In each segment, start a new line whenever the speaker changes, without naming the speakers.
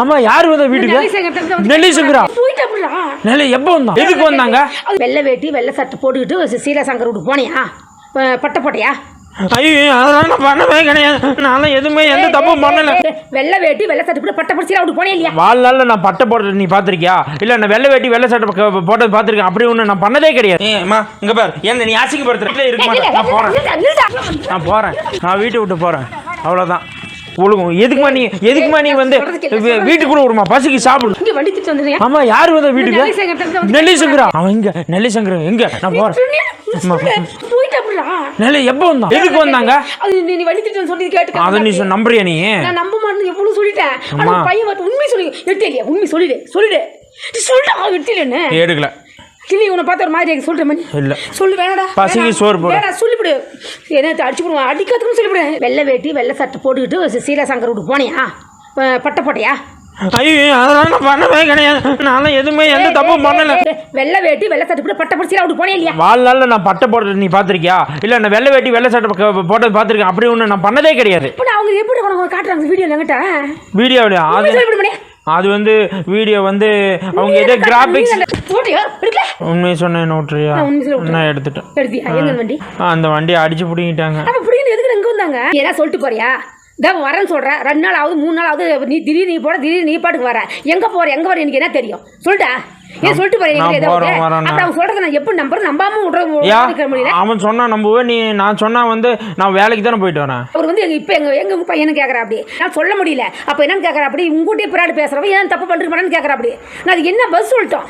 ஆமா யாரு வந்த வீட்டுக்கு? நெல்லிசங்கரா
போயிட்டாப்புடா
நெல்லை எப்போ வந்தான்? எதுக்கு வந்தாங்க?
வெள்ளை வேட்டி வெள்ளை சட்டை போட்டுக்கிட்டு சீலாசங்கர் வீட்டுக்கு போனியா? பட்டை போட்டியா?
ஐயோ அதெல்லாம் நான் பண்ணவே கிடையாது. நான்லாம் எதுவுமே எந்த தப்பும் பண்ணல.
வெள்ளை வேட்டி வெள்ளை சட்டை போட்டு பட்டை போட்டு சீலா வீட்டுக்கு போனியா இல்லையா?
வாழ்நாளில் நான் பட்டை போடுறது நீ பார்த்திருக்கியா? இல்ல நான் வெள்ளை வேட்டி வெள்ளை சட்டை போட்டது பார்த்திருக்கேன். அப்படி ஒன்று நான் பண்ணதே கிடையாது. ஏம்மா இங்க பாரு. என்ன நீ அசிங்கப்படுத்துற? இருக்க மாட்டேன் நான்
நில்லுடா.
நான் போறேன். நான் வீட்டை விட்டு போறேன். அவ்வளவுதான். ஒழுங்கும். எதுக்குமா நீ எதுக்குமா நீ வந்து வீட்டுக்குள்ள விடுமா? பசிக்கு சாப்பிடு. ஆமா யாரு வந்த வீட்டுக்கு?
வந்து-
நெல்லிசங்கரா அவன் இங்க நெல்லிசங்கரா எங்க? நான் போறேன்.
போயிட்டாப்புடா
நெல்லை எப்போ வந்தான்? எதுக்கு வந்தாங்க?
அது நீ வண்டி திட்டு சொல்லி கேட்டு
அதை நீ நம்புறியா நீ?
நான் நம்ப மாட்டேன் எவ்வளவு சொல்லிட்டேன். ஆனா. பையன் வந்து உண்மை சொல்லி எடுத்து உண்மை சொல்லிடு சொல்லிடு. சொல்லிட்டா எடுத்து இல்லைன்னு
எடுக்கல.
கிளி உன்னை பார்த்து ஒரு மாதிரி
இல்ல.
சொல்லு வேணாடா
பசிக்கு. சோறு போடு.
சொல்லிவிடு என்ன அடிச்சு போடுவான் அடிக்காதுன்னு சொல்லிவிடு வெள்ளை வேட்டி வெள்ளை சட்டை போட்டுக்கிட்டு சீலாசங்கர் வீட்டுக்கு போனியா? ப- பட்டை போட்டியா?
ஐயோ அதெல்லாம் நான் பண்ணவே கிடையாது. நான்லாம் எதுவுமே எந்த தப்பும் பண்ணல.
வெள்ளை வேட்டி வெள்ளை சட்டை போட்டு பட்டை சீலா வீட்டுக்கு போனியா இல்லையா?
வாழ்நாளில் நான் பட்டை போடுறது நீ பார்த்திருக்கியா? இல்ல நான் வெள்ளை வேட்டி வெள்ளை சட்டை போட்டது பார்த்திருக்கேன். அப்படி ஒன்று நான் பண்ணதே கிடையாது.
இப்போ நான் அவங்க எப்படி உனக்கு காட்டுறாங்க? வீடியோ என்கிட்ட.
வீடியோவில் அது வந்து வீடியோ வந்து அவங்க ஏதோ கிராபிக்ஸ் உண்மையை சொன்னேன் நோட்ரியா
நான்
எடுத்துட்டேன்.
வண்டி?
அந்த வண்டியை அடிச்சு பிடிங்கிட்டாங்க.
புரியுது எதுக்கு இங்க வந்தாங்க? ஏதாவது சொல்லிட்டு போறியா? இதான் வரேன்னு சொல்றேன் ரெண்டு நாள் ஆகுது மூணு நாள் ஆகுது நீ திடீர்னு நீ போட திடீர்னு நீ பாட்டுக்கு வர. எங்க போற எங்க வர எனக்கு என்ன தெரியும்? சொல்லிட்டா? ஏன் சொல்லிட்டு போறேன் அப்புறம் அவங்க சொல்றதை நான் எப்படி நம்புறது? நம்பாம விட்ற முடியல.
அவன் சொன்னா நம்புவே நீ நான் சொன்னா வந்து நான் வேலைக்கு தானே போயிட்டு வரேன்.
அவர் வந்து எங்க இப்ப எங்க எங்க பையனு கேக்குறா அப்படி. நான் சொல்ல முடியல. அப்ப என்னன்னு கேக்குறா அப்படி? உங்ககிட்டயே பிராடு பேசுறவன் ஏன் தப்பு பண்ணிட்டு போறேன்னு கேக்குறா அப்படி. நான் அதுக்கு என்ன பதில் சொல்லிட்டோம்?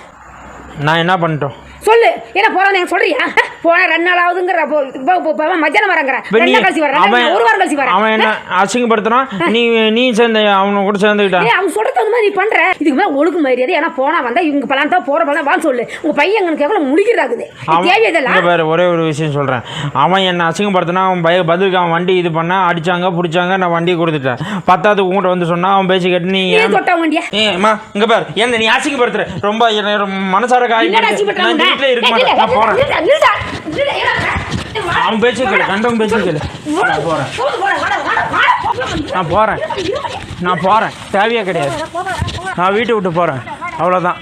நான் என்ன பண்ணிட்டோம்?
சொல்லு. என்ன எனக்கு சொல்றியா? போன ரெண்டு நாள் ஆகுதுங்கிற அவன் மத்தியானம் வரங்கிறா ரெண்டு கழிச்சு
அவன்
நாள், ஒரு வாரம் கழிச்சு வரேன்
அவன் என்ன அசிங்கப்படுத்துறான்? நீ நீ சேர்ந்த அவனை கூட சேர்ந்துக்கிட்ட?
ஏய், அவங்க சொல்றது அந்த மாதிரி நீ பண்ற. இதுக்கு மேல ஒழுக்கு மரியாதை ஏன்னா போனா வந்தா இவங்க பலான் தான் போற பலான் வான்னு சொல்லு. உங்க பையன் எங்களுக்கு எவ்வளவு முடிக்கிறாக்குது
அவன்
தேவை
இங்க
இதெல்லாம்
பாரு ஒரே ஒரு விஷயம் சொல்கிறேன் அவன் என்னை அசிங்கப்படுத்தினா அவன் பய பதிலுக்கு அவன் வண்டி இது பண்ண அடிச்சாங்க பிடிச்சாங்க நான் வண்டி கொடுத்துட்டேன். பத்தாவது உங்கள்கிட்ட வந்து சொன்னா அவன் பேசி கேட்டு நீ ஏன்
தொட்டவங்க வண்டியா?
ஏம்மா இங்க பாரு என்ன நீ அசிங்கப்படுத்துற? ரொம்ப மனசார காய் வீட்டில் இருக்க மாட்டேன். நான் போறேன். அவன் பேச்சு கேளு கண்டவன் பேச்சு கேளு. நான் போறேன். நான் போறேன். நான் போறேன். தேவையே கிடையாது. நான் வீட்டை விட்டு போறேன். அவ்வளோதான்